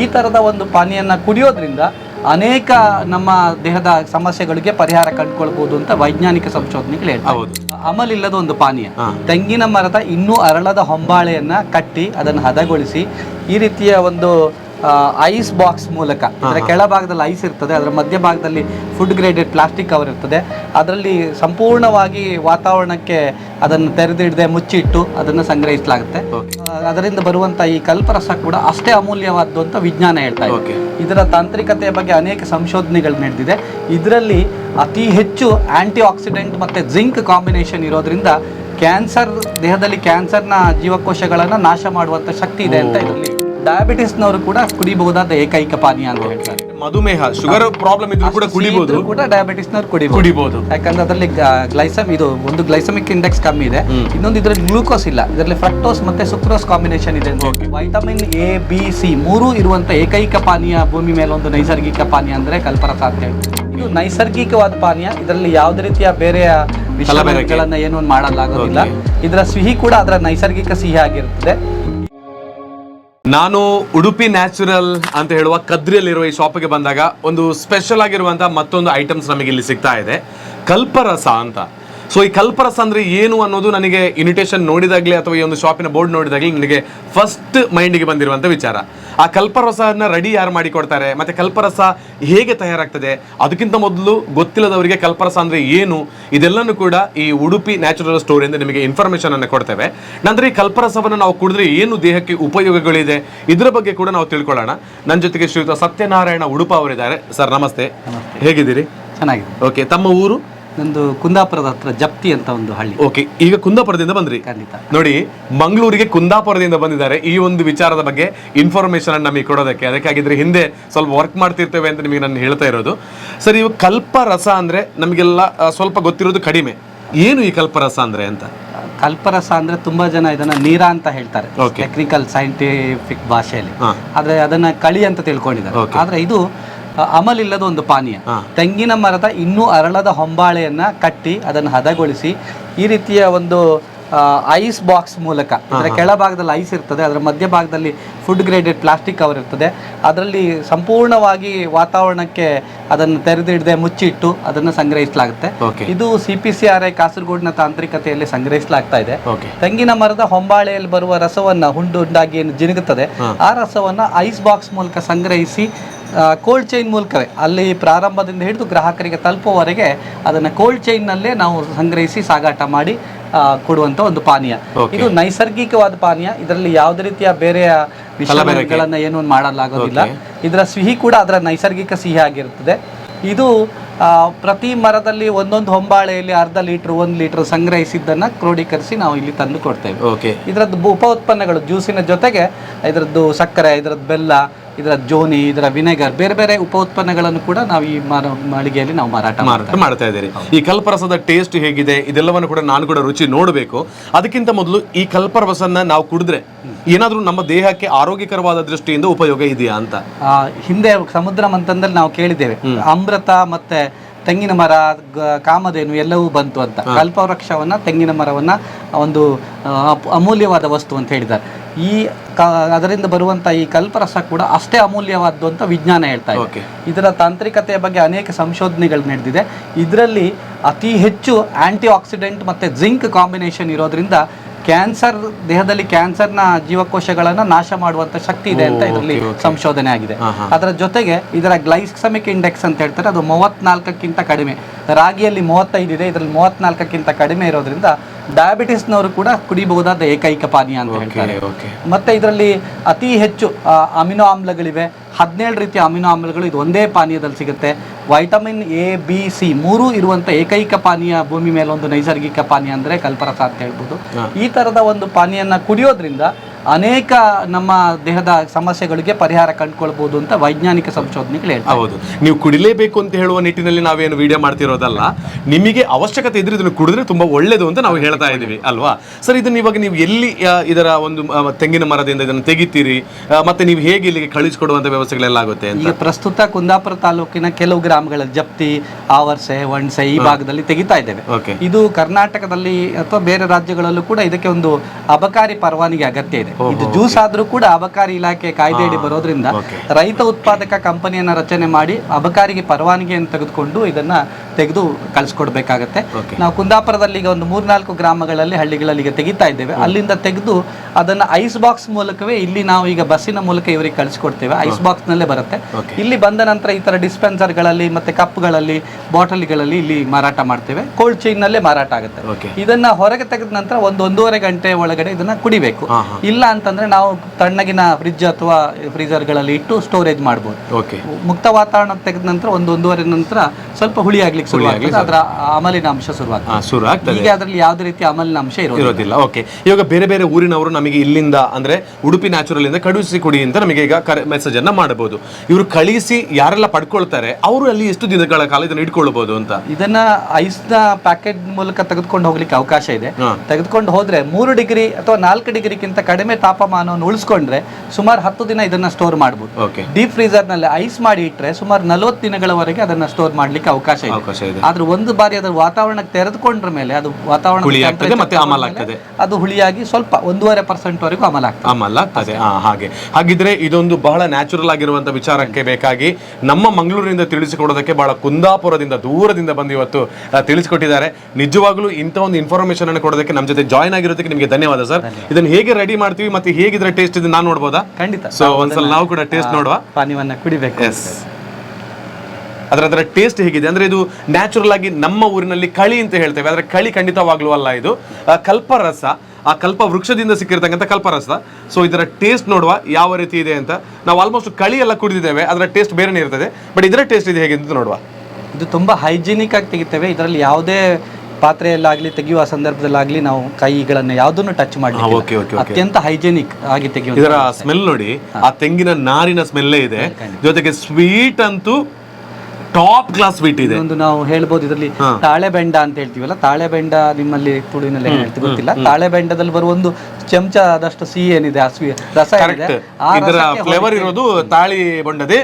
ಈ ತರದ ಒಂದು ಪಾನೀಯನ್ನ ಕುಡಿಯೋದ್ರಿಂದ ಅನೇಕ ನಮ್ಮ ದೇಹದ ಸಮಸ್ಯೆಗಳಿಗೆ ಪರಿಹಾರ ಕಂಡುಕೊಳ್ಬಹುದು ಅಂತ ವೈಜ್ಞಾನಿಕ ಸಂಶೋಧನೆಗಳು ಹೇಳ್ತಾರೆ ಹೌದು. ಅಮಲಿಲ್ಲದ ಒಂದು ಪಾನೀಯ. ತೆಂಗಿನ ಮರದ ಇನ್ನೂ ಅರಳದ ಹೊಂಬಾಳೆಯನ್ನ ಕಟ್ಟಿ ಅದನ್ನು ಹದಗೊಳಿಸಿ ಈ ರೀತಿಯ ಒಂದು ಐಸ್ ಬಾಕ್ಸ್ ಮೂಲಕ ಅದರ ಕೆಳಭಾಗದಲ್ಲಿ ಐಸ್ ಇರ್ತದೆ ಅದರ ಮಧ್ಯಭಾಗದಲ್ಲಿ ಫುಡ್ ಗ್ರೇಡೆಡ್ ಪ್ಲಾಸ್ಟಿಕ್ ಕವರ್ ಇರ್ತದೆ. ಅದರಲ್ಲಿ ಸಂಪೂರ್ಣವಾಗಿ ವಾತಾವರಣಕ್ಕೆ ಅದನ್ನು ತೆರೆದಿಡದೆ ಮುಚ್ಚಿಟ್ಟು ಅದನ್ನು ಸಂಗ್ರಹಿಸಲಾಗುತ್ತೆ. ಅದರಿಂದ ಬರುವಂತ ಈ ಕಲ್ಪರಸ ಕೂಡ ಅಷ್ಟೇ ಅಮೂಲ್ಯವಾದ್ದು ಅಂತ ವಿಜ್ಞಾನ ಹೇಳ್ತಾ ಇದೆ. ಇದರ ತಾಂತ್ರಿಕತೆಯ ಬಗ್ಗೆ ಅನೇಕ ಸಂಶೋಧನೆಗಳು ನಡೆದಿದೆ. ಇದರಲ್ಲಿ ಅತಿ ಹೆಚ್ಚು ಆಂಟಿ ಆಕ್ಸಿಡೆಂಟ್ ಮತ್ತೆ ಜಿಂಕ್ ಕಾಂಬಿನೇಷನ್ ಇರೋದ್ರಿಂದ ಕ್ಯಾನ್ಸರ್ ದೇಹದಲ್ಲಿ ಕ್ಯಾನ್ಸರ್ನ ಜೀವಕೋಶಗಳನ್ನು ನಾಶ ಮಾಡುವಂತ ಶಕ್ತಿ ಇದೆ ಅಂತ ಇದರಲ್ಲಿ ಡಯಾಬಿಟಿಸ್ನವರು ಕೂಡ ಕುಡಿಬಹುದಾದ ಏಕೈಕ ಪಾನೀಯ ಅಂತ ಹೇಳ್ತಾರೆ. ಮಧುಮೇಹ ಶುಗರ್ ಪ್ರಾಬ್ಲಮ್ ಇದ್ರೂ ಕೂಡ ಕುಡಿಬಹುದು ಕೂಡ ಡಯಾಬಿಟಿಸ್ ಕುಡಿಬಹುದು ಕುಡಿಬಹುದು ಯಾಕಂದ್ರೆ ಅದರಲ್ಲಿ ಗ್ಲೈಸಮ್ ಇದು ಒಂದು ಗ್ಲೈಸಮಿಕ್ ಇಂಡೆಕ್ಸ್ ಕಮ್ಮಿ ಇದೆ. ಇನ್ನೊಂದು ಇದರಲ್ಲಿ ಗ್ಲೂಕೋಸ್ ಇಲ್ಲ. ಇದರಲ್ಲಿ ಫ್ರಕ್ಟೋಸ್ ಮತ್ತೆ ಸುಕ್ರೋಸ್ ಕಾಂಬಿನೇಷನ್ ಇದೆ. ವೈಟಮಿನ್ ಎ ಬಿ ಸಿ ಮೂರು ಇರುವಂತ ಏಕೈಕ ಪಾನೀಯ ಭೂಮಿ ಮೇಲೆ ಒಂದು ನೈಸರ್ಗಿಕ ಪಾನೀಯ ಅಂದ್ರೆ ಕಲ್ಪನ ಸಾಧ್ಯ ಇದು ನೈಸರ್ಗಿಕವಾದ ಪಾನೀಯ. ಇದರಲ್ಲಿ ಯಾವುದೇ ರೀತಿಯ ಬೇರೆ ವಿಷಯಗಳನ್ನ ಏನು ಮಾಡಲಾಗೋದಿಲ್ಲ. ಇದರ ಸಿಹಿ ಕೂಡ ಅದರ ನೈಸರ್ಗಿಕ ಸಿಹಿ ಆಗಿರುತ್ತದೆ ನಾನು ಉಡುಪಿ ನ್ಯಾಚುರಲ್ ಅಂತ ಹೇಳುವ ಕದ್ರಿಯಲ್ಲಿರುವ ಈ ಶಾಪಿಗೆ ಬಂದಾಗ ಒಂದು ಸ್ಪೆಷಲ್ ಆಗಿರುವಂತಹ ಮತ್ತೊಂದು ಐಟಮ್ಸ್ ನಮಗೆ ಇಲ್ಲಿ ಸಿಗ್ತಾ ಇದೆ. ಕಲ್ಪರಸ ಅಂತ. ಸೊ ಈ ಕಲ್ಪರಸ ಅಂದ್ರೆ ಏನು ಅನ್ನೋದು ನನಗೆ ಇನ್ವಿಟೇಷನ್ ನೋಡಿದಾಗಲೇ ಅಥವಾ ಈ ಒಂದು ಶಾಪಿನ ಬೋರ್ಡ್ ನೋಡಿದಾಗಲೇ ನನಗೆ ಫಸ್ಟ್ ಮೈಂಡಿಗೆ ಬಂದಿರುವಂತ ವಿಚಾರ. ಆ ಕಲ್ಪರಸನ ರೆಡಿ ಯಾರು ಮಾಡಿ ಕೊಡ್ತಾರೆ ಮತ್ತೆ ಕಲ್ಪರಸ ಹೇಗೆ ತಯಾರಾಗ್ತದೆ? ಅದಕ್ಕಿಂತ ಮೊದಲು ಗೊತ್ತಿಲ್ಲದವರಿಗೆ ಕಲ್ಪರಸ ಅಂದ್ರೆ ಏನು? ಇದೆಲ್ಲನೂ ಕೂಡ ಈ ಉಡುಪಿ ನ್ಯಾಚುರಲ್ ಸ್ಟೋರ್ ಇಂದ ನಿಮಗೆ ಇನ್ಫಾರ್ಮೇಶನ್ ಅನ್ನು ಕೊಡ್ತೇವೆ. ನಂತರ ಈ ಕಲ್ಪರಸವನ್ನು ನಾವು ಕುಡಿದ್ರೆ ಏನು ದೇಹಕ್ಕೆ ಉಪಯೋಗಗಳಿದೆ? ಇದರ ಬಗ್ಗೆ ಕೂಡ ನಾವು ತಿಳ್ಕೊಳ್ಳೋಣ. ನನ್ನ ಜೊತೆಗೆ ಶ್ರೀಯುತ ಸತ್ಯನಾರಾಯಣ ಉಡುಪ ಅವರಿದ್ದಾರೆ. ಸರ್ ನಮಸ್ತೆ. ಹೇಗಿದ್ದೀರಿ? ಚೆನ್ನಾಗಿದೆ ಓಕೆ ತಮ್ಮ ಊರು? ನಂದು ಕುಂದಾಪುರದ ಹತ್ರ ಜಪ್ತಿ ಅಂತ ಒಂದು ಹಳ್ಳಿ. ಓಕೆ ಈಗ ಕುಂದಾಪುರದಿಂದ ಬಂದ್ರಿ. ಖಂಡಿತ. ನೋಡಿ ಮಂಗಳೂರಿಗೆ ಕುಂದಾಪುರದಿಂದ ಬಂದಿದ್ದಾರೆ. ಈ ಒಂದು ವಿಚಾರದ ಬಗ್ಗೆ ಇನ್ಫಾರ್ಮೇಶನ್ ಅನ್ನು ನಮಗೆ ಕೊಡೋದಕ್ಕೆ. ಅದಕ್ಕಾಗಿದ್ರೆ ಹಿಂದೆ ಸ್ವಲ್ಪ ವರ್ಕ್ ಮಾಡ್ತಿರ್ತೇವೆ ಅಂತ ನಿಮಗೆ ನಾನು ಹೇಳ್ತಾ ಇರೋದು. ಸರ್ ಇವು ಕಲ್ಪರಸ ಅಂದ್ರೆ ನಮಗೆಲ್ಲ ಸ್ವಲ್ಪ ಗೊತ್ತಿರೋದು ಕಡಿಮೆ. ಏನು ಈ ಕಲ್ಪರಸ ಅಂದ್ರೆ ಅಂತ? ಕಲ್ಪರಸ ಅಂದ್ರೆ ತುಂಬಾ ಜನ ಇದನ್ನ ನೀರ ಅಂತ ಹೇಳ್ತಾರೆ. ಟೆಕ್ನಿಕಲ್ ಸೈಂಟಿಫಿಕ್ ಭಾಷೆಯಲ್ಲಿ. ಆದ್ರೆ ಅದನ್ನ ಕಳಿ ಅಂತ ತಿಳ್ಕೊಂಡಿದ್ದಾರೆ. ಆದ್ರೆ ಇದು ಅಮಲಿಲ್ಲದ ಒಂದು ಪಾನೀಯ. ತೆಂಗಿನ ಮರದ ಇನ್ನೂ ಅರಳದ ಹೊಂಬಾಳೆಯನ್ನ ಕಟ್ಟಿ ಅದನ್ನು ಹದಗೊಳಿಸಿ ಈ ರೀತಿಯ ಒಂದು ಐಸ್ ಬಾಕ್ಸ್ ಮೂಲಕ ಅಂದರೆ ಕೆಳಭಾಗದಲ್ಲಿ ಐಸ್ ಇರ್ತದೆ ಅದರ ಮಧ್ಯಭಾಗದಲ್ಲಿ ಫುಡ್ ಗ್ರೇಡೆಡ್ ಪ್ಲಾಸ್ಟಿಕ್ ಕವರ್ ಇರ್ತದೆ. ಅದರಲ್ಲಿ ಸಂಪೂರ್ಣವಾಗಿ ವಾತಾವರಣಕ್ಕೆ ಅದನ್ನು ತೆರೆದಿಡದೆ ಮುಚ್ಚಿಟ್ಟು ಅದನ್ನು ಸಂಗ್ರಹಿಸಲಾಗುತ್ತೆ. ಇದು C P C R I ಕಾಸರಗೋಡಿನ ತಾಂತ್ರಿಕತೆಯಲ್ಲಿ ಸಂಗ್ರಹಿಸಲಾಗ್ತಾ ಇದೆ. ತೆಂಗಿನ ಮರದ ಹೊಂಬಾಳೆಯಲ್ಲಿ ಬರುವ ರಸವನ್ನ ಹುಂಡು ಹುಂಡಾಗಿ ಏನು ಜಿನುಗುತ್ತದೆ ಆ ರಸವನ್ನ ಐಸ್ ಬಾಕ್ಸ್ ಮೂಲಕ ಸಂಗ್ರಹಿಸಿ ಕೋಲ್ಡ್ ಚೈನ್ ಮೂಲಕವೇ. ಅಲ್ಲಿ ಪ್ರಾರಂಭದಿಂದ ಹಿಡಿದು ಗ್ರಾಹಕರಿಗೆ ತಲುಪುವವರೆಗೆ ಅದನ್ನ ಕೋಲ್ಡ್ ಚೈನ್ನಲ್ಲೇ ನಾವು ಸಂಗ್ರಹಿಸಿ ಸಾಗಾಟ ಮಾಡಿ ಕೊಡುವಂಥ ಕೊಡುವಂತ ಒಂದು ಪಾನೀಯ. ಇದು ನೈಸರ್ಗಿಕವಾದ ಪಾನೀಯ. ಇದರಲ್ಲಿ ಯಾವುದೇ ರೀತಿಯ ಬೇರೆ ವಿಷಯಗಳನ್ನು ಏನು ಮಾಡಲಾಗೋದಿಲ್ಲ. ಇದರ ಸಿಹಿ ಕೂಡ ಅದರ ನೈಸರ್ಗಿಕ ಸಿಹಿ ಆಗಿರುತ್ತದೆ. ಇದು ಪ್ರತಿ ಮರದಲ್ಲಿ ಒಂದೊಂದು ಹೊಂಬಾಳೆಯಲ್ಲಿ ಅರ್ಧ ಲೀಟರ್ ಒಂದು ಲೀಟರ್ ಸಂಗ್ರಹಿಸಿದ್ದನ್ನು ಕ್ರೋಢೀಕರಿಸಿ ನಾವು ಇಲ್ಲಿ ತಂದು ಕೊಡ್ತೇವೆ. ಇದರದ್ದು ಉಪ ಉತ್ಪನ್ನಗಳು ಜ್ಯೂಸಿನ ಜೊತೆಗೆ ಇದರದ್ದು ಸಕ್ಕರೆ ಇದರದ್ದು ಬೆಲ್ಲ ಇದರ ಜೋನಿ ಇದರ ವಿನೆಗರ್ ಬೇರೆ ಬೇರೆ ಉಪ ಉತ್ಪನ್ನಗಳನ್ನು ಕೂಡ ನಾವು ಈ ಮಾಳಿಗೆಯಲ್ಲಿ ನಾವು ಮಾರಾಟ ಮಾರಾಟ ಮಾಡ್ತಾ ಇದ್ದೀರಿ. ಈ ಕಲ್ಪರಸದ ಟೇಸ್ಟ್ ಹೇಗಿದೆ ಇದೆಲ್ಲವನ್ನು ಕೂಡ ನಾನು ಕೂಡ ರುಚಿ ನೋಡಬೇಕು. ಅದಕ್ಕಿಂತ ಮೊದಲು ಈ ಕಲ್ಪರಸನ್ನ ನಾವು ಕುಡಿದ್ರೆ ಏನಾದ್ರೂ ನಮ್ಮ ದೇಹಕ್ಕೆ ಆರೋಗ್ಯಕರವಾದ ದೃಷ್ಟಿಯಿಂದ ಉಪಯೋಗ ಇದೆಯಾ ಅಂತ? ಹಿಂದೆ ಸಮುದ್ರ ಮಂಥನದಲ್ಲಿ ನಾವು ಕೇಳಿದ್ದೇವೆ. ಅಮೃತ ಮತ್ತೆ ತೆಂಗಿನ ಮರ ಕಾಮಧೇನು ಎಲ್ಲವೂ ಬಂತು ಅಂತ. ಕಲ್ಪವೃಕ್ಷವನ್ನು ತೆಂಗಿನ ಮರವನ್ನ ಒಂದು ಅಮೂಲ್ಯವಾದ ವಸ್ತು ಅಂತ ಹೇಳಿದ್ದಾರೆ. ಈ ಕ- ಅದರಿಂದ ಬರುವಂತ ಈ ಕಲ್ಪರಸ ಕೂಡ ಅಷ್ಟೇ ಅಮೂಲ್ಯವಾದ್ದು ಅಂತ ವಿಜ್ಞಾನ ಹೇಳ್ತಾ ಇದೆ. ಇದರ ತಾಂತ್ರಿಕತೆಯ ಬಗ್ಗೆ ಅನೇಕ ಸಂಶೋಧನೆಗಳು ನಡೆದಿದೆ. ಇದರಲ್ಲಿ ಅತಿ ಹೆಚ್ಚು ಆಂಟಿ ಆಕ್ಸಿಡೆಂಟ್ ಮತ್ತೆ ಜಿಂಕ್ ಕಾಂಬಿನೇಷನ್ ಇರೋದ್ರಿಂದ ಕ್ಯಾನ್ಸರ್ ದೇಹದಲ್ಲಿ ಕ್ಯಾನ್ಸರ್ನ ಜೀವಕೋಶಗಳನ್ನ ನಾಶ ಮಾಡುವಂತ ಶಕ್ತಿ ಇದೆ ಅಂತ ಇದರಲ್ಲಿ ಸಂಶೋಧನೆ ಆಗಿದೆ. ಅದರ ಜೊತೆಗೆ ಇದರ ಗ್ಲೈಸಮಿಕ್ ಇಂಡೆಕ್ಸ್ ಅಂತ ಹೇಳ್ತಾರೆ ಅದು ಮೂವತ್ನಾಲ್ಕಕ್ಕಿಂತ ಕಡಿಮೆ. ರಾಗಿಯಲ್ಲಿ ಮೂವತ್ತೈದು ಇದೆ ಇದರಲ್ಲಿ ಮೂವತ್ನಾಲ್ಕಕ್ಕಿಂತ ಕಡಿಮೆ ಇರೋದ್ರಿಂದ ಡಯಾಬಿಟಿಸ್ನವರು ಕೂಡ ಕುಡಿಬಹುದಾದ ಏಕೈಕ ಪಾನೀಯ ಅಂತ ಹೇಳ್ತಾರೆ. ಮತ್ತೆ ಇದರಲ್ಲಿ ಅತಿ ಹೆಚ್ಚು ಅಮಿನೋ ಆಮ್ಲಗಳಿವೆ. ಹದಿನೇಳು ರೀತಿಯ ಅಮಿನೋ ಆಮ್ಲಗಳು ಇದು ಒಂದೇ ಪಾನೀಯದಲ್ಲಿ ಸಿಗುತ್ತೆ. ವೈಟಮಿನ್ ಎ ಬಿ ಸಿ ಮೂರು ಇರುವಂತ ಏಕೈಕ ಪಾನೀಯ ಭೂಮಿ ಮೇಲೆ ಒಂದು ನೈಸರ್ಗಿಕ ಪಾನೀಯ ಅಂದ್ರೆ ಕಲ್ಪರಸ ಅಂತ ಹೇಳ್ಬೋದು. ಈ ತರದ ಒಂದು ಪಾನೀಯನ್ನ ಕುಡಿಯೋದ್ರಿಂದ ಅನೇಕ ನಮ್ಮ ದೇಹದ ಸಮಸ್ಯೆಗಳಿಗೆ ಪರಿಹಾರ ಕಂಡುಕೊಳ್ಬಹುದು ಅಂತ ವೈಜ್ಞಾನಿಕ ಸಂಶೋಧನೆಗಳು ಹೇಳ್ತಾರೆ ಹೌದು. ನೀವು ಕುಡಿಲೇಬೇಕು ಅಂತ ಹೇಳುವ ನಿಟ್ಟಿನಲ್ಲಿ ನಾವೇನು ವಿಡಿಯೋ ಮಾಡ್ತಿರೋದಲ್ಲ ನಿಮಗೆ ಅವಶ್ಯಕತೆ ಇದ್ರೆ ಇದನ್ನು ಕುಡಿದ್ರೆ ತುಂಬಾ ಒಳ್ಳೇದು ಅಂತ ನಾವು ಹೇಳ್ತಾ ಇದೀವಿ ಅಲ್ವಾ? ಸರ್ ಇದನ್ನ ಇವಾಗ ನೀವು ಎಲ್ಲಿ ಆ, ಇದರ ಒಂದು ಆ, ತೆಂಗಿನ ಮರದಿಂದ ಇದನ್ನು ತೆಗಿತೀರಿ ಆ, ಮತ್ತೆ ನೀವು ಹೇಗೆ ಇಲ್ಲಿಗೆ ಕಳಿಸ್ಕೊಡುವಂತ ವ್ಯವಸ್ಥೆಗಳೆಲ್ಲ ಆಗುತ್ತೆ ಅಂತ? ಈಗ ಪ್ರಸ್ತುತ ಕುಂದಾಪುರ ತಾಲೂಕಿನ ಕೆಲವು ಗ್ರಾಮಗಳಲ್ಲಿ ಜಪ್ತಿ ಆವರ್ಸೆ ವಣ್ಸೆ ಈ ಭಾಗದಲ್ಲಿ ತೆಗಿತಾ ಇದ್ದೇವೆ. ಓಕೆ. ಇದು ಕರ್ನಾಟಕದಲ್ಲಿ ಅಥವಾ ಬೇರೆ ರಾಜ್ಯಗಳಲ್ಲೂ ಕೂಡ ಇದಕ್ಕೆ ಒಂದು ಅಬಕಾರಿ ಪರವಾನಗಿ ಅಗತ್ಯ ಇದೆ. ಇದು ಜ್ಯೂಸ್ ಆದ್ರೂ ಕೂಡ ಅಬಕಾರಿ ಇಲಾಖೆ ಕಾಯ್ದೆಯಡಿ ಬರೋದ್ರಿಂದ ರೈತ ಉತ್ಪಾದಕ ಕಂಪನಿಯನ್ನ ರಚನೆ ಮಾಡಿ ಅಬಕಾರಿಗೆ ಪರವಾನಗಿಯನ್ನು ತೆಗೆದುಕೊಂಡು ಇದನ್ನ ತೆಗೆದು ಕಳಿಸ್ಕೊಡ್ಬೇಕಾಗತ್ತೆ. ನಾವು ಕುಂದಾಪುರದಲ್ಲಿ ಈಗ ಒಂದು ಮೂರ್ನಾಲ್ಕು ಗ್ರಾಮಗಳಲ್ಲಿ ಹಳ್ಳಿಗಳಲ್ಲಿ ಈಗ ತೆಗಿತಾ ಇದ್ದೇವೆ. ಅಲ್ಲಿಂದ ತೆಗೆದು ಅದನ್ನ ಐಸ್ ಬಾಕ್ಸ್ ಮೂಲಕವೇ ಇಲ್ಲಿ ನಾವು ಈಗ ಬಸ್ಸಿನ ಮೂಲಕ ಇವರಿಗೆ ಕಳಿಸ್ಕೊಡ್ತೇವೆ. ಐಸ್ ಬಾಕ್ಸ್ ನಲ್ಲೇ ಬರುತ್ತೆ. ಇಲ್ಲಿ ಬಂದ ನಂತರ ಈ ತರ ಡಿಸ್ಪೆನ್ಸರ್ಗಳಲ್ಲಿ ಮತ್ತೆ ಕಪ್ಗಳಲ್ಲಿ ಬಾಟಲ್ಗಳಲ್ಲಿ ಇಲ್ಲಿ ಮಾರಾಟ ಮಾಡ್ತೇವೆ. ಕೋಲ್ಡ್ ಚೈನ್ ನಲ್ಲೇ ಮಾರಾಟ ಆಗುತ್ತೆ. ಇದನ್ನ ಹೊರಗೆ ತೆಗೆದ ನಂತರ ಒಂದು ಒಂದೂವರೆ ಗಂಟೆ ಒಳಗಡೆ ಇದನ್ನ ಕುಡಿಬೇಕು. ಹಾ ಇಲ್ಲ ಅಂತಂದ್ರೆ ನಾವು ತಣ್ಣಗಿನ ಫ್ರಿಜ್ ಅಥವಾ ಫ್ರೀಜರ್ಗಳಲ್ಲಿ ಇಟ್ಟು ಸ್ಟೋರೇಜ್ ಮಾಡ್ಬೋದು. ಓಕೆ ಮುಕ್ತ ವಾತಾವರಣ ತೆಗೆದ ನಂತರ ಒಂದು ಒಂದೂವರೆ ನಂತರ ಸ್ವಲ್ಪ ಹುಳಿ ಆಗ್ಲಿಕ್ಕೆ ಶುರುವಾಗ್ತದೆ. ಅದರ ಅಮಲಿನ ಅಂಶ ಶುರು ಆಗ್ತದೆ ಈಗ ಅದರಲ್ಲಿ ಯಾವುದೇ ರೀತಿ ಅಮಲಿನ ಅಂಶ ಇರೋದಿಲ್ಲ. ಓಕೆ ಇವಾಗ ಬೇರೆ ಬೇರೆ ಊರಿನವರು ನಮಗೆ ಇಲ್ಲಿಂದ ಅಂದ್ರೆ ಉಡುಪಿ ನ್ಯಾಚುರಲ್ ಇಂದ ಕಳುಹಿಸಿ ಕೊಡಿ ಅಂತ ನಮಗೆ ಈಗ ಮೆಸೇಜ್ ಅನ್ನ ಮಾಡಬಹುದು ಇವರು ಕಳಿಸಿ ಯಾರೆಲ್ಲ ಪಡ್ಕೊಳ್ತಾರೆ ಅವರು ಅಲ್ಲಿ ಎಷ್ಟು ದಿನಗಳ ಕಾಲ ಇದನ್ನ ಇಟ್ಕೊಳ್ಬಹುದು ಅಂತ? ಇದನ್ನ ಐಸ್ನ ಪ್ಯಾಕೆಟ್ ಮೂಲಕ ತೆಗೆದುಕೊಂಡು ಹೋಗ್ಲಿಕ್ಕೆ ಅವಕಾಶ ಇದೆ. ತೆಗೆದುಕೊಂಡು ಹೋದ್ರೆ ಮೂರು ಡಿಗ್ರಿ ಅಥವಾ ನಾಲ್ಕು ಡಿಗ್ರಿಗಿಂತ ಕಡಿಮೆ ತಾಪಮಾನವನ್ನು ಉಳಿಸ್ಕೊಂಡ್ರೆ ಸುಮಾರು ಹತ್ತು ದಿನ ಇದನ್ನ ಸ್ಟೋರ್ ಮಾಡಬಹುದು ಡೀಪ್ ಫ್ರೀಜರ್ನಲ್ಲಿ ಐಸ್ ಮಾಡಿ ಇಟ್ಟರೆ ಸುಮಾರು ನಲವತ್ತು ದಿನಗಳವರೆಗೆ ಅದನ್ನ ಸ್ಟೋರ್ ಮಾಡ್ಲಿಕ್ಕೆ ಅವಕಾಶ ಇದೆ. ಅವಕಾಶ ಇದೆ. ಆದ್ರೆ ಒಂದು ಬಾರಿ ಅದರ ವಾತಾವರಣಕ್ಕೆ ತೆರೆದುಕೊಂಡ್ರ ಮೇಲೆ ಅದು ವಾತಾವರಣ ಹುಳಿ ಆಗ್ತದೆ ಮತ್ತೆ ಅಮಲ ಆಗ್ತದೆ. ಅದು ಹುಳಿಯಾಗಿ ಸ್ವಲ್ಪ ಒಂದೂವರೆ ಪರ್ಸೆಂಟ್ ವರೆಗೂ ಅಮಲಾಗ್ತದೆ ಅಮಲಾಗ್ತದೆ ಹಾಗೆ. ಹಾಗಿದ್ರೆ ಇದೊಂದು ಬಹಳ ನ್ಯಾಚುರಲ್ ಆಗಿರುವಂತಹ ವಿಚಾರಕ್ಕೆ ಬೇಕಾಗಿ ನಮ್ಮ ಮಂಗಳೂರಿನಿಂದ ತಿಳಿಸಿಕೊಡೋದಕ್ಕೆ ಬಹಳ ಕುಂದಾಪುರದಿಂದ ದೂರದಿಂದ ಬಂದು ಇವತ್ತು ತಿಳಿಸಿಕೊಟ್ಟಿದ್ದಾರೆ. ನಿಜವಾಗ್ಲೂ ಇಂಥ ಒಂದು ಇನ್ಫಾರ್ಮೇಶನ್ ಅನ್ನು ಕೊಡೋದಕ್ಕೆ ನಮ್ಮ ಜೊತೆ ಜಾಯ್ನ್ ಆಗಿರೋದಕ್ಕೆ ನಿಮಗೆ ಧನ್ಯವಾದ ಸರ್ ಇದನ್ನು ಹೇಗೆ ರೆಡಿ ಮಾಡ್ತೀವಿ ಮತ್ತೆ ಹೇಗಿದ್ರೆ ಟೇಸ್ಟ್ ಇದೆ ನಾನು ನೋಡಬಹುದಾ ಖಂಡಿತ. ಸೊ ಒಂದ್ಸಲ ನಾವು ಕೂಡ ಟೇಸ್ಟ್ ನೋಡುವ. ಪಾನಿವನ್ನ ಕುಡಿಬೇಕು. ಎಸ್ ಅದರ ಅದರ ಟೇಸ್ಟ್ ಹೇಗಿದೆ? ಅಂದ್ರೆ ಇದು ನ್ಯಾಚುರಲ್ ಆಗಿ ನಮ್ಮ ಊರಿನಲ್ಲಿ ಕಳಿ ಅಂತ ಹೇಳ್ತೇವೆ. ಆದ್ರೆ ಕಳಿ ಖಂಡಿತವಾಗ್ಲೂ ಅಲ್ಲ ಇದು ಕಲ್ಪರಸ. ಆ ಕಲ್ಪ ವೃಕ್ಷದಿಂದ ಸಿಕ್ಕಿರ್ತಕ್ಕಂಥ ಕಲ್ಪರಸ. ಸೊ ಇದರ ಟೇಸ್ಟ್ ನೋಡುವ ಯಾವ ರೀತಿ ಇದೆ ಅಂತ. ನಾವು ಆಲ್ಮೋಸ್ಟ್ ಕಳಿ ಎಲ್ಲ ಕುಡಿದಿದ್ದೇವೆ. ಅದರ ಟೇಸ್ಟ್ ಬೇರೆನೇ ಇರ್ತದೆ. ಬಟ್ ಇದರ ಟೇಸ್ಟ್ ಇದೆ ಹೇಗೆ ಅಂತ ನೋಡುವ. ಇದು ತುಂಬಾ ಹೈಜಿನಿಕ್ ಆಗಿ ತೆಗಿತೇವೆ. ಇದರಲ್ಲಿ ಯಾವುದೇ ಪಾತ್ರೆಯಲ್ಲಾಗ್ಲಿ ತೆಗೆಯುವ ಸಂದರ್ಭದಲ್ಲಾಗ್ಲಿ ನಾವು ಕೈಗಳನ್ನು ಯಾವುದನ್ನು ಟಚ್ ಮಾಡಿ ಅತ್ಯಂತ ಹೈಜಿನಿಕ್ ಆಗಿ ತೆಗೆಯುವ ಇದರ ಸ್ಮೆಲ್ ನೋಡಿ ಆ ತೆಂಗಿನ ನಾರಿನ ಸ್ಮೆಲ್ಲೇ ಇದೆ. ಜೊತೆಗೆ ಸ್ವೀಟ್ ಅಂತೂ ಟಾಪ್ ಕ್ಲಾಸ್ ಸ್ವೀಟ್ ಇದೆ. ಒಂದು ನಾವು ಹೇಳ್ಬೋದು ಇದರಲ್ಲಿ ತಾಳೆ ಬೆಂಡ ಅಂತ ಹೇಳ್ತೀವಲ್ಲ ತಾಳೆ ಬೆಂಡ ನಿಮ್ಮಲ್ಲಿ ತುಳುವಿನಲ್ಲಿ ಏನ್ ಹೇಳ್ತೀವಿ ಗೊತ್ತಿಲ್ಲ? ತಾಳೆ ಬೆಂಡದಲ್ಲಿ ಬರುವ ಒಂದು ಚಮಚ ಆದಷ್ಟು ಸಿಹಿ ಏನಿದೆ ಆ ಸ್ವೀ ರಸ ಏನಿದೆ ಆ ಇದರ ರಸಕ್ಕೆ ಫ್ಲೇವರ್ ಇರೋದು ತಾಳಿ ಬೊಂಡದೆ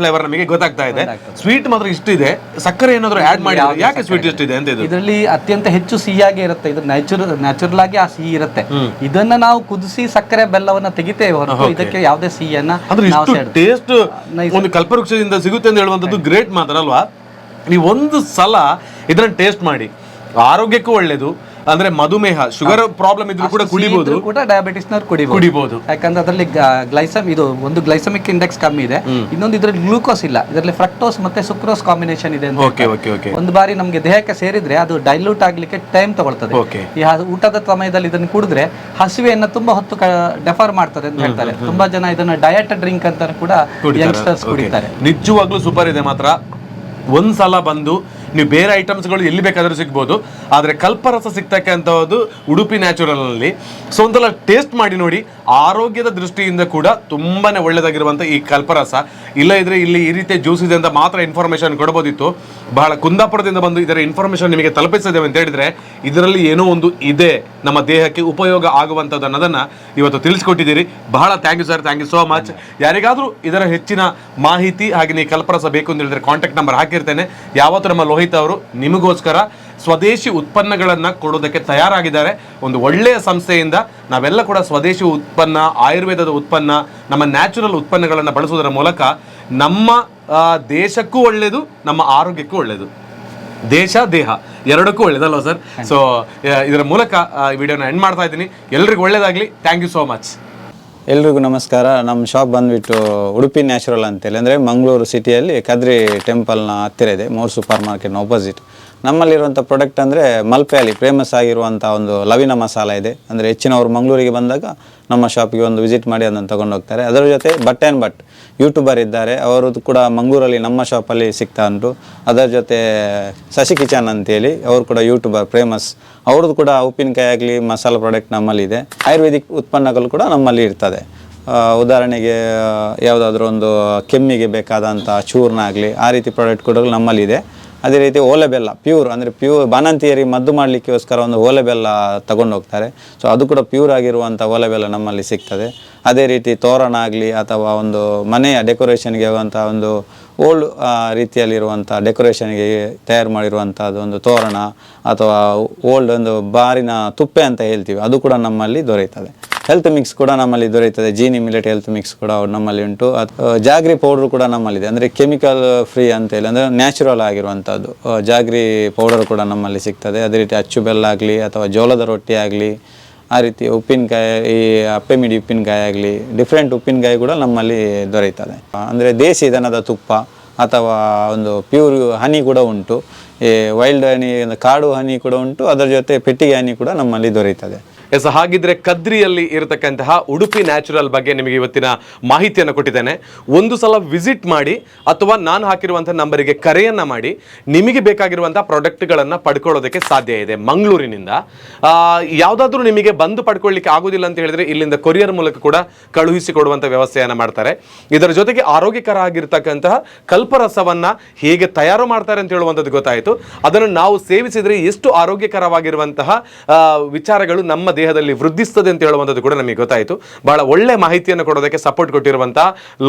ಫ್ಲೇವರ್ ನಮಗೆ ಗೊತ್ತಾಗ್ತಾ ಇದೆ. ಸ್ವೀಟ್ ಮಾತ್ರ ಇಷ್ಟಿದೆ ಸಕ್ಕರೆ ಏನಾದ್ರು ಆಡ್ ಮಾಡಿ ಯಾಕೆ ಸ್ವೀಟ್ ಇಷ್ಟಿದೆ ಅಂತ ಇದು? ಇದರಲ್ಲಿ ಅತ್ಯಂತ ಹೆಚ್ಚು ಸಿಹಿಯಾಗಿ ಇರುತ್ತೆ. ಇದು ನ್ಯಾಚುರಲ್ ನ್ಯಾಚುರಲ್ ಆಗಿ ಆ ಸಿಹಿ ಇರುತ್ತೆ. ಇದನ್ನ ನಾವು ಕುದಿಸಿ ಸಕ್ಕರೆ ಬೆಲ್ಲವನ್ನ ತೆಗಿತೇವೆ ಹೊರತು ಇದಕ್ಕೆ ಯಾವುದೇ ಸಿಹಿಯನ್ನ ಅಂದ್ರೆ ನಾವು ಇಷ್ಟು ಟೇಸ್ಟ್ ಒಂದು ಕಲ್ಪವೃಕ್ಷದಿಂದ ಸಿಗುತ್ತೆ ಅಂತ ಹೇಳುವಂತದ್ದು ಗ್ರೇಟ್ ಮಾತ್ರ. ಅಲ್ವಾ ನೀವು ಒಂದು ಸಲ ಇದನ್ನ ಟೇಸ್ಟ್ ಮಾಡಿ. ಆರೋಗ್ಯಕ್ಕೂ ಒಳ್ಳೇದು ಅಂದ್ರೆ ಮಧುಮೇಹ ಶುಗರ್ ಪ್ರಾಬ್ಲಮ್ ಇದ್ರೂ ಕೂಡ ಕುಡಿಬಹುದು ಕೂಡ ಡಯಾಬಿಟಿಸ್ ನವ್ರು ಕುಡಿಬಹುದು ಕುಡಿಬಹುದು ಯಾಕಂದ್ರೆ ಅದರಲ್ಲಿ ಗ್ಲೈಸಮ್ ಇದು ಒಂದು ಗ್ಲೈಸಮಿಕ್ ಇಂಡೆಕ್ಸ್ ಕಮ್ಮಿ ಇದೆ. ಇನ್ನೊಂದು ಇದ್ರಲ್ಲಿ ಗ್ಲೂಕೋಸ್ ಇಲ್ಲ. ಇದರಲ್ಲಿ ಫ್ರಕ್ಟೋಸ್ ಮತ್ತೆ ಸುಕ್ರೋಸ್ ಕಾಂಬಿನೇಷನ್ ಇದೆ ಒಂದು ಬಾರಿ ನಮಗೆ ದೇಹಕ್ಕೆ ಸೇರಿದ್ರೆ ಅದು ಡೈಲ್ಯೂಟ್ ಆಗ್ಲಿಕ್ಕೆ ಟೈಮ್ ತಗೊಳ್ತದೆ. ಈ ಊಟದ ಸಮಯದಲ್ಲಿ ಇದನ್ನು ಕುಡಿದ್ರೆ ಹಸಿವೆಯನ್ನ ತುಂಬಾ ಹೊತ್ತು ಡೆಫರ್ ಮಾಡ್ತದೆ ಅಂತ ಹೇಳ್ತಾರೆ. ತುಂಬಾ ಜನ ಇದನ್ನ ಡಯಟ್ ಡ್ರಿಂಕ್ ಅಂತ ಕೂಡ ಯಂಗ್ಸ್ಟರ್ಸ್ ಕುಡಿತಾರೆ. ನಿಜವಾಗ್ಲೂ ಸೂಪರ್ ಇದೆ ಮಾತ್ರ. ಒಂದ್ ಸಲ ಬಂದು ನೀವು ಬೇರೆ ಐಟಮ್ಸ್ಗಳು ಎಲ್ಲಿ ಬೇಕಾದರೂ ಸಿಗ್ಬೋದು. ಆದರೆ ಕಲ್ಪರಸ ಸಿಗ್ತಕ್ಕಂಥದ್ದು ಉಡುಪಿ ನ್ಯಾಚುರಲ್ನಲ್ಲಿ. ಸೊ ಒಂದಲ್ಲ ಟೇಸ್ಟ್ ಮಾಡಿ ನೋಡಿ, ಆರೋಗ್ಯದ ದೃಷ್ಟಿಯಿಂದ ಕೂಡ ತುಂಬಾ ಒಳ್ಳೆಯದಾಗಿರುವಂಥ ಈ ಕಲ್ಪರಸ. ಇಲ್ಲ ಇದ್ರೆ ಇಲ್ಲಿ ಈ ರೀತಿಯ ಜ್ಯೂಸ್ ಇದೆ ಅಂತ ಮಾತ್ರ ಇನ್ಫಾರ್ಮೇಷನ್ ಕೊಡ್ಬೋದಿತ್ತು. ಬಹಳ ಕುಂದಾಪುರದಿಂದ ಬಂದು ಇದರ ಇನ್ಫಾರ್ಮೇಷನ್ ನಿಮಗೆ ತಲುಪಿಸಿದ್ದೇವೆ ಅಂತ ಹೇಳಿದ್ರೆ, ಇದರಲ್ಲಿ ಏನೋ ಒಂದು ಇದೆ ನಮ್ಮ ದೇಹಕ್ಕೆ ಉಪಯೋಗ ಆಗುವಂಥದ್ದು ಅನ್ನೋದನ್ನ ಇವತ್ತು ತಿಳಿಸ್ಕೊಟ್ಟಿದ್ದೀರಿ. ಬಹಳ thank you sir thank you so much ಯಾರಿಗಾದರೂ ಇದರ ಹೆಚ್ಚಿನ ಮಾಹಿತಿ ಹಾಗೆ ನೀವು ಕಲ್ಪರಸ ಬೇಕು ಅಂತ ಹೇಳಿದ್ರೆ ಕಾಂಟ್ಯಾಕ್ಟ್ ನಂಬರ್ ಹಾಕಿರ್ತೇನೆ. ಯಾವತ್ತೂ ನಮ್ಮ ಲೋಹಿತ್ ಅವರು ನಿಮಗೋಸ್ಕರ ಸ್ವದೇಶಿ ಉತ್ಪನ್ನಗಳನ್ನು ಕೊಡೋದಕ್ಕೆ ತಯಾರಾಗಿದ್ದಾರೆ. ಒಂದು ಒಳ್ಳೆಯ ಸಂಸ್ಥೆಯಿಂದ ನಾವೆಲ್ಲ ಕೂಡ ಸ್ವದೇಶಿ ಉತ್ಪನ್ನ ಆಯುರ್ವೇದದ ಉತ್ಪನ್ನ ನಮ್ಮ ನ್ಯಾಚುರಲ್ ಉತ್ಪನ್ನಗಳನ್ನು ಬಳಸೋದರ ಮೂಲಕ ನಮ್ಮ ದೇಶಕ್ಕೂ ಒಳ್ಳೆಯದು ನಮ್ಮ ಆರೋಗ್ಯಕ್ಕೂ ಒಳ್ಳೆಯದು ದೇಶ ದೇಹ ಎರಡಕ್ಕೂ ಒಳ್ಳೇದಲ್ವ ಸರ್? ಸೊ ಇದರ ಮೂಲಕ ಈ ವಿಡಿಯೋನ ಎಂಡ್ ಮಾಡ್ತಾ ಇದ್ದೀನಿ. ಎಲ್ರಿಗೂ ಒಳ್ಳೇದಾಗಲಿ. ಥ್ಯಾಂಕ್ ಯು ಸೋ ಮಚ್ ಎಲ್ರಿಗೂ ನಮಸ್ಕಾರ. ನಮ್ಮ ಶಾಪ್ ಬಂದ್ಬಿಟ್ಟು ಉಡುಪಿ ನ್ಯಾಚುರಲ್ ಅಂತೇಳಿ, ಅಂದರೆ ಮಂಗಳೂರು ಸಿಟಿಯಲ್ಲಿ ಕದ್ರಿ ಟೆಂಪಲ್ನ ಹತ್ತಿರ ಇದೆ, ಮೋರ್ ಸೂಪರ್ ಮಾರ್ಕೆಟ್ನ ಆಪೋಸಿಟ್ ನಮ್ಮಲ್ಲಿರುವಂಥ ಪ್ರಾಡಕ್ಟ್ ಅಂದರೆ ಮಲ್ಪೆಯಲ್ಲಿ ಫೇಮಸ್ ಆಗಿರುವಂಥ ಒಂದು ಲವಿನ ಮಸಾಲ ಇದೆ. ಅಂದರೆ ಹೆಚ್ಚಿನವರು ಮಂಗಳೂರಿಗೆ ಬಂದಾಗ ನಮ್ಮ ಶಾಪಿಗೆ ಒಂದು ವಿಸಿಟ್ ಮಾಡಿ ಅದನ್ನು ತಗೊಂಡು ಹೋಗ್ತಾರೆ. ಅದರ ಜೊತೆ ಬಟ್ ಆ್ಯಂಡ್ ಬಟ್ ಯೂಟ್ಯೂಬರ್ ಇದ್ದಾರೆ. ಅವರು ಕೂಡ ಮಂಗಳೂರಲ್ಲಿ ನಮ್ಮ ಶಾಪಲ್ಲಿ ಸಿಗ್ತಾ ಉಂಟು. ಅದರ ಜೊತೆ ಶಶಿ ಕಿಚನ್ ಅಂತೇಳಿ ಅವರು ಕೂಡ ಯೂಟ್ಯೂಬರ್ ಫೇಮಸ್ ಅವ್ರದ್ದು ಕೂಡ ಉಪ್ಪಿನಕಾಯಿ ಆಗಲಿ, ಮಸಾಲ ಪ್ರಾಡಕ್ಟ್ ನಮ್ಮಲ್ಲಿದೆ ಆಯುರ್ವೇದಿಕ್ ಉತ್ಪನ್ನಗಳು ಕೂಡ ನಮ್ಮಲ್ಲಿ ಇರ್ತದೆ. ಉದಾಹರಣೆಗೆ ಯಾವುದಾದ್ರೂ ಒಂದು ಕೆಮ್ಮಿಗೆ ಬೇಕಾದಂಥ ಚೂರ್ಣ ಆಗಲಿ, ಆ ರೀತಿ ಪ್ರಾಡಕ್ಟ್ ಕೂಡ ನಮ್ಮಲ್ಲಿದೆ. ಅದೇ ರೀತಿ ಓಲೆ ಬೆಲ್ಲ ಪ್ಯೂರ್ ಅಂದರೆ ಪ್ಯೂರ್ ಬಾಣಂತಿಯರಿಗೆ ಮದ್ದು ಮಾಡಲಿಕ್ಕೋಸ್ಕರ ಒಂದು ಓಲೆ ಬೆಲ್ಲ ತಗೊಂಡು ಹೋಗ್ತಾರೆ. ಸೊ ಅದು ಕೂಡ ಪ್ಯೂರ್ ಆಗಿರುವಂಥ ಓಲೆ ಬೆಲ್ಲ ನಮ್ಮಲ್ಲಿ ಸಿಗ್ತದೆ. ಅದೇ ರೀತಿ ತೋರಣ ಆಗಲಿ ಅಥವಾ ಒಂದು ಮನೆಯ ಡೆಕೋರೇಷನ್ಗೆ ಆಗುವಂಥ ಒಂದು ಓಲ್ಡ್ ರೀತಿಯಲ್ಲಿರುವಂಥ ಡೆಕೋರೇಷನ್ಗೆ ತಯಾರು ಮಾಡಿರುವಂಥದ್ದು ಒಂದು ತೋರಣ ಅಥವಾ ಓಲ್ಡ್ ಒಂದು ಬಾರಿನ ತುಪ್ಪೆ ಅಂತ ಹೇಳ್ತೀವಿ. ಅದು ಕೂಡ ನಮ್ಮಲ್ಲಿ ದೊರೆಯುತ್ತದೆ. ಹೆಲ್ತ್ ಮಿಕ್ಸ್ ಕೂಡ ನಮ್ಮಲ್ಲಿ ದೊರೆಯುತ್ತದೆ. ಜೀನಿ ಮಿಲೆಟ್ ಹೆಲ್ತ್ ಮಿಕ್ಸ್ ಕೂಡ ನಮ್ಮಲ್ಲಿ ಉಂಟು. ಜಾಗ್ರಿ ಪೌಡರ್ ಕೂಡ ನಮ್ಮಲ್ಲಿದೆ. ಅಂದರೆ ಕೆಮಿಕಲ್ ಫ್ರೀ ಅಂತ ಹೇಳಿ. ಅಂದರೆ ನ್ಯಾಚುರಲ್ ಆಗಿರುವಂಥದ್ದು. ಜಾಗ್ರಿ ಪೌಡರ್ ಕೂಡ ನಮ್ಮಲ್ಲಿ ಸಿಗ್ತದೆ. ಅದೇ ರೀತಿ ಅಚ್ಚು ಬೆಲ್ಲ ಆಗಲಿ, ಅಥವಾ ಜೋಳದ ರೊಟ್ಟಿ ಆಗಲಿ, ಆ ರೀತಿ ಉಪ್ಪಿನಕಾಯಿ, ಈ ಅಪ್ಪೆಮಿಡಿ ಉಪ್ಪಿನಕಾಯಿ ಆಗಲಿ ಡಿಫ್ರೆಂಟ್ ಉಪ್ಪಿನಕಾಯಿ ಕೂಡ ನಮ್ಮಲ್ಲಿ ದೊರೆಯುತ್ತದೆ. ಅಂದರೆ ದೇಸಿ ದನದ ತುಪ್ಪ, ಅಥವಾ ಒಂದು ಪ್ಯೂರ್ ಹನಿ ಕೂಡ ಉಂಟು. ಈ ವೈಲ್ಡ್ ಹನಿ ಕಾಡು ಹನಿ ಕೂಡ ಉಂಟು. ಅದರ ಜೊತೆ ಪೆಟ್ಟಿಗೆ ಹನಿ ಕೂಡ ನಮ್ಮಲ್ಲಿ ದೊರೆಯುತ್ತದೆ. ಎಸ್, ಹಾಗಿದ್ರೆ ಕದ್ರಿಯಲ್ಲಿ ಇರತಕ್ಕಂತಹ ಉಡುಪಿ ನ್ಯಾಚುರಲ್ ಬಗ್ಗೆ ನಿಮಗೆ ಇವತ್ತಿನ ಮಾಹಿತಿಯನ್ನು ಕೊಟ್ಟಿದ್ದೇನೆ. ಒಂದು ಸಲ ವಿಸಿಟ್ ಮಾಡಿ ಅಥವಾ ನಾನು ಹಾಕಿರುವಂತಹ ನಂಬರಿಗೆ ಕರೆಯನ್ನ ಮಾಡಿ ನಿಮಗೆ ಬೇಕಾಗಿರುವಂತಹ ಪ್ರಾಡಕ್ಟ್ಗಳನ್ನು ಪಡ್ಕೊಳ್ಳೋದಕ್ಕೆ ಸಾಧ್ಯ ಇದೆ ಮಂಗಳೂರಿನಿಂದ. ಯಾವುದಾದ್ರೂ ನಿಮಗೆ ಬಂದು ಪಡ್ಕೊಳ್ಳಿಕ್ಕೆ ಆಗೋದಿಲ್ಲ ಅಂತ ಹೇಳಿದ್ರೆ ಇಲ್ಲಿಂದ ಕೊರಿಯರ್ ಮೂಲಕ ಕೂಡ ಕಳುಹಿಸಿ ಕೊಡುವಂಥ ವ್ಯವಸ್ಥೆಯನ್ನು ಮಾಡ್ತಾರೆ. ಇದರ ಜೊತೆಗೆ ಆರೋಗ್ಯಕರ ಆಗಿರ್ತಕ್ಕಂತಹ ಕಲ್ಪರಸವನ್ನ ಹೇಗೆ ತಯಾರು ಮಾಡ್ತಾರೆ ಅಂತ ಹೇಳುವಂಥದ್ದು ಗೊತ್ತಾಯಿತು. ಅದನ್ನು ನಾವು ಸೇವಿಸಿದ್ರೆ ಎಷ್ಟು ಆರೋಗ್ಯಕರವಾಗಿರುವಂತಹ ವಿಚಾರಗಳು ನಮ್ಮ ದೇಹದಲ್ಲಿ ವೃದ್ಧಿಸ್ತದೆ ಅಂತ ಹೇಳುವಂಥದ್ದು ಕೂಡ ನಮಗೆ ಗೊತ್ತಾಯಿತು. ಬಹಳ ಒಳ್ಳೆ ಮಾಹಿತಿಯನ್ನು ಕೊಡೋದಕ್ಕೆ ಸಪೋರ್ಟ್ ಕೊಟ್ಟಿರುವಂಥ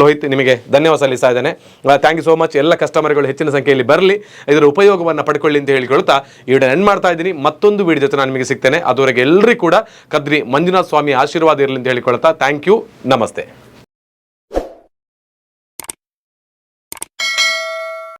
ಲೋಹಿತ್ ನಿಮಗೆ ಧನ್ಯವಾದ ಸಲ್ಲಿಸ್ತಾ ಇದ್ದೇನೆ. ಥ್ಯಾಂಕ್ ಯು ಸೋ ಮಚ್ ಎಲ್ಲ ಕಸ್ಟಮರ್ಗಳು ಹೆಚ್ಚಿನ ಸಂಖ್ಯೆಯಲ್ಲಿ ಬರಲಿ. ಇದರ ಉಪಯೋಗವನ್ನು ಪಡ್ಕೊಳ್ಳಿ ಅಂತ ಹೇಳಿಕೊಳ್ತಾ ಈ ಎಂಡ್ ಮಾಡ್ತಾ ಇದ್ದೀನಿ. ಮತ್ತೊಂದು ವಿಡಿಯೋ ಜೊತೆ ನಾನು ನಿಮಗೆ ಸಿಗ್ತೇನೆ. ಅದುವರೆಗೆ ಎಲ್ಲರಿಗೂ ಕೂಡ ಕದ್ರಿ ಮಂಜುನಾಥ ಸ್ವಾಮಿ ಆಶೀರ್ವಾದ ಇರಲಿ ಅಂತ ಹೇಳಿಕೊಳ್ತಾ ಥ್ಯಾಂಕ್ ಯು ನಮಸ್ತೆ.